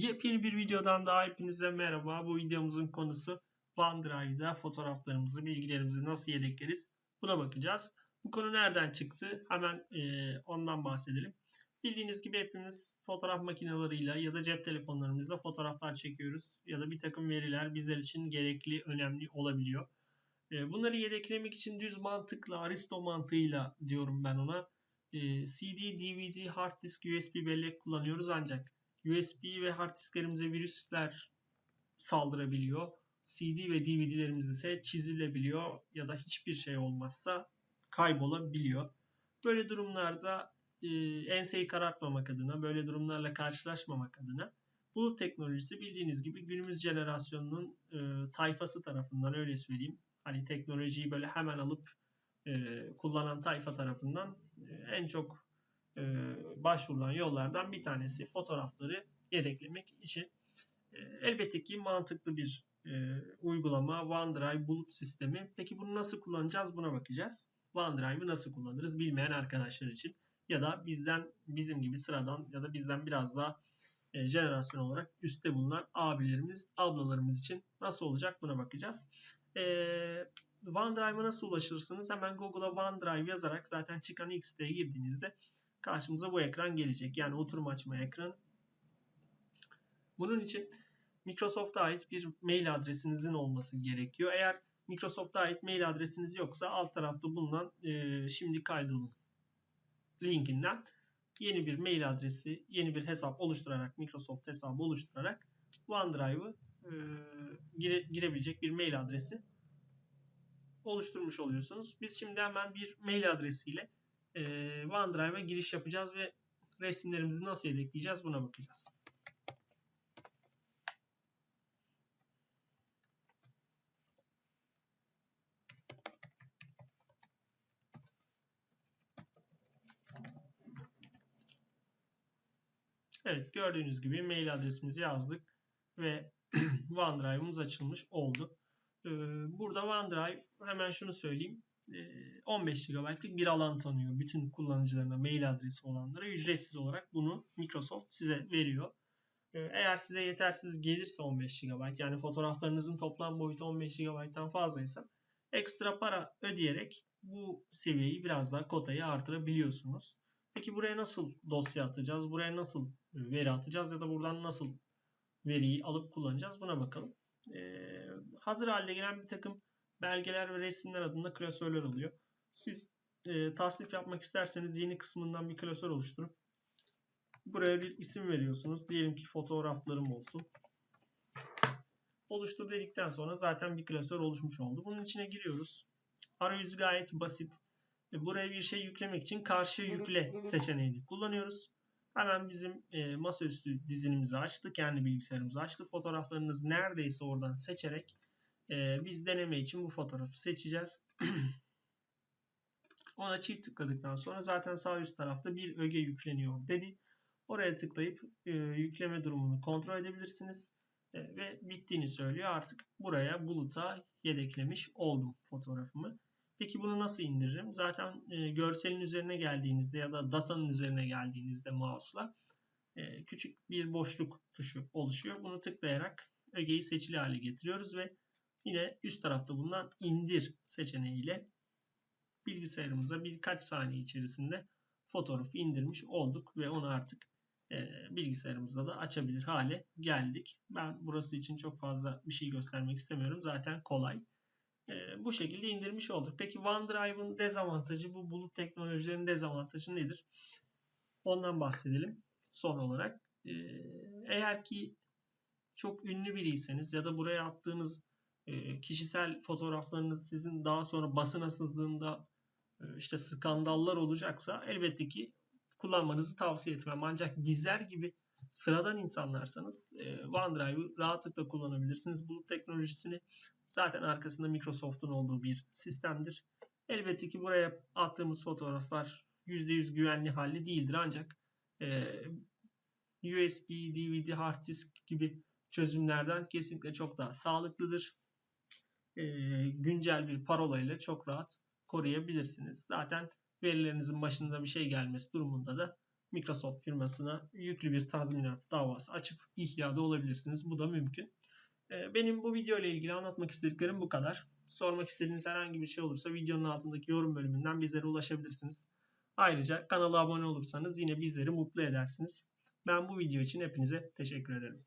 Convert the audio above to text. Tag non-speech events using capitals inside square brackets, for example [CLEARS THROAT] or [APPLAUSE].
Yepyeni bir videodan daha hepinize merhaba. Bu videomuzun konusu OneDrive'da fotoğraflarımızı, bilgilerimizi nasıl yedekleriz buna bakacağız. Bu konu nereden çıktı? Hemen e, ondan bahsedelim. Bildiğiniz gibi hepimiz fotoğraf makineleriyle ya da cep telefonlarımızla fotoğraflar çekiyoruz. Ya da bir takım veriler bizler için gerekli, önemli olabiliyor. E, bunları yedeklemek için düz mantıkla, Aristo mantığıyla diyorum ben ona. E, CD, DVD, hard disk, USB bellek kullanıyoruz ancak USB ve hard disklerimize virüsler saldırabiliyor. CD ve DVD'lerimiz ise çizilebiliyor ya da hiçbir şey olmazsa kaybolabiliyor. Böyle durumlarda e, enseyi karartmamak adına, böyle durumlarla karşılaşmamak adına bulut teknolojisi bildiğiniz gibi günümüz jenerasyonunun e, tayfası tarafından öyle söyleyeyim. Hani teknolojiyi böyle hemen alıp e, kullanan tayfa tarafından e, en çok e, başvurulan yollardan bir tanesi fotoğrafları yedeklemek için. E, elbette ki mantıklı bir e, uygulama OneDrive bulut sistemi. Peki bunu nasıl kullanacağız buna bakacağız. OneDrive'ı nasıl kullanırız bilmeyen arkadaşlar için ya da bizden bizim gibi sıradan ya da bizden biraz daha e, jenerasyon olarak üstte bulunan abilerimiz, ablalarımız için nasıl olacak buna bakacağız. E, OneDrive'a nasıl ulaşırsınız? Hemen Google'a OneDrive yazarak zaten çıkan X siteye girdiğinizde karşımıza bu ekran gelecek. Yani oturum açma ekranı. Bunun için Microsoft'a ait bir mail adresinizin olması gerekiyor. Eğer Microsoft'a ait mail adresiniz yoksa alt tarafta bulunan e, şimdi kaydolun linkinden yeni bir mail adresi, yeni bir hesap oluşturarak, Microsoft hesabı oluşturarak OneDrive'ı e, gire, girebilecek bir mail adresi oluşturmuş oluyorsunuz. Biz şimdi hemen bir mail adresiyle e, OneDrive'a giriş yapacağız ve resimlerimizi nasıl yedekleyeceğiz buna bakacağız. Evet gördüğünüz gibi mail adresimizi yazdık ve [CLEARS THROAT] OneDrive'ımız açılmış oldu. Burada OneDrive hemen şunu söyleyeyim 15 GB'lık bir alan tanıyor bütün kullanıcılarına mail adresi olanlara ücretsiz olarak bunu Microsoft size veriyor. Eğer size yetersiz gelirse 15 GB yani fotoğraflarınızın toplam boyutu 15 GB'dan fazlaysa ekstra para ödeyerek bu seviyeyi biraz daha kotayı artırabiliyorsunuz. Peki buraya nasıl dosya atacağız? Buraya nasıl veri atacağız ya da buradan nasıl veriyi alıp kullanacağız? Buna bakalım. Ee, hazır halde gelen bir takım belgeler ve resimler adında klasörler oluyor. Siz e, tasnif yapmak isterseniz yeni kısmından bir klasör oluşturup buraya bir isim veriyorsunuz. Diyelim ki fotoğraflarım olsun. Oluştur dedikten sonra zaten bir klasör oluşmuş oldu. Bunun içine giriyoruz. Arayüzü gayet basit. Buraya bir şey yüklemek için karşı yükle seçeneğini kullanıyoruz. Hemen bizim e, masaüstü dizinimizi açtı. Kendi bilgisayarımızı açtı. Fotoğraflarınız neredeyse oradan seçerek e, biz deneme için bu fotoğrafı seçeceğiz. [CLEARS THROAT] Ona çift tıkladıktan sonra zaten sağ üst tarafta bir öge yükleniyor dedi. Oraya tıklayıp e, yükleme durumunu kontrol edebilirsiniz. E, ve bittiğini söylüyor. Artık buraya buluta yedeklemiş oldum fotoğrafımı. Peki bunu nasıl indiririm? Zaten e, görselin üzerine geldiğinizde ya da datanın üzerine geldiğinizde mouse'la küçük bir boşluk tuşu oluşuyor. Bunu tıklayarak ögeyi seçili hale getiriyoruz ve yine üst tarafta bulunan indir seçeneğiyle bilgisayarımıza birkaç saniye içerisinde fotoğrafı indirmiş olduk ve onu artık e, bilgisayarımızda da açabilir hale geldik. Ben burası için çok fazla bir şey göstermek istemiyorum. Zaten kolay. E, bu şekilde indirmiş olduk. Peki OneDrive'ın dezavantajı, bu bulut teknolojilerinin dezavantajı nedir? Ondan bahsedelim son olarak. E, eğer ki çok ünlü biriyseniz ya da buraya attığınız kişisel fotoğraflarınız sizin daha sonra basına sızdığında e, işte skandallar olacaksa elbette ki kullanmanızı tavsiye etmem. Ancak bizler gibi sıradan insanlarsanız e, OneDrive'ı rahatlıkla kullanabilirsiniz. Bulut teknolojisini zaten arkasında Microsoft'un olduğu bir sistemdir. Elbette ki buraya attığımız fotoğraflar %100 güvenli halde değildir ancak e, USB, DVD, hard disk gibi çözümlerden kesinlikle çok daha sağlıklıdır. E, güncel bir parola ile çok rahat koruyabilirsiniz. Zaten verilerinizin başında bir şey gelmesi durumunda da Microsoft firmasına yüklü bir tazminat davası açıp ihyada olabilirsiniz. Bu da mümkün. Ee, benim bu video ile ilgili anlatmak istediklerim bu kadar. Sormak istediğiniz herhangi bir şey olursa videonun altındaki yorum bölümünden bizlere ulaşabilirsiniz. Ayrıca kanala abone olursanız yine bizleri mutlu edersiniz. Ben bu video için hepinize teşekkür ederim.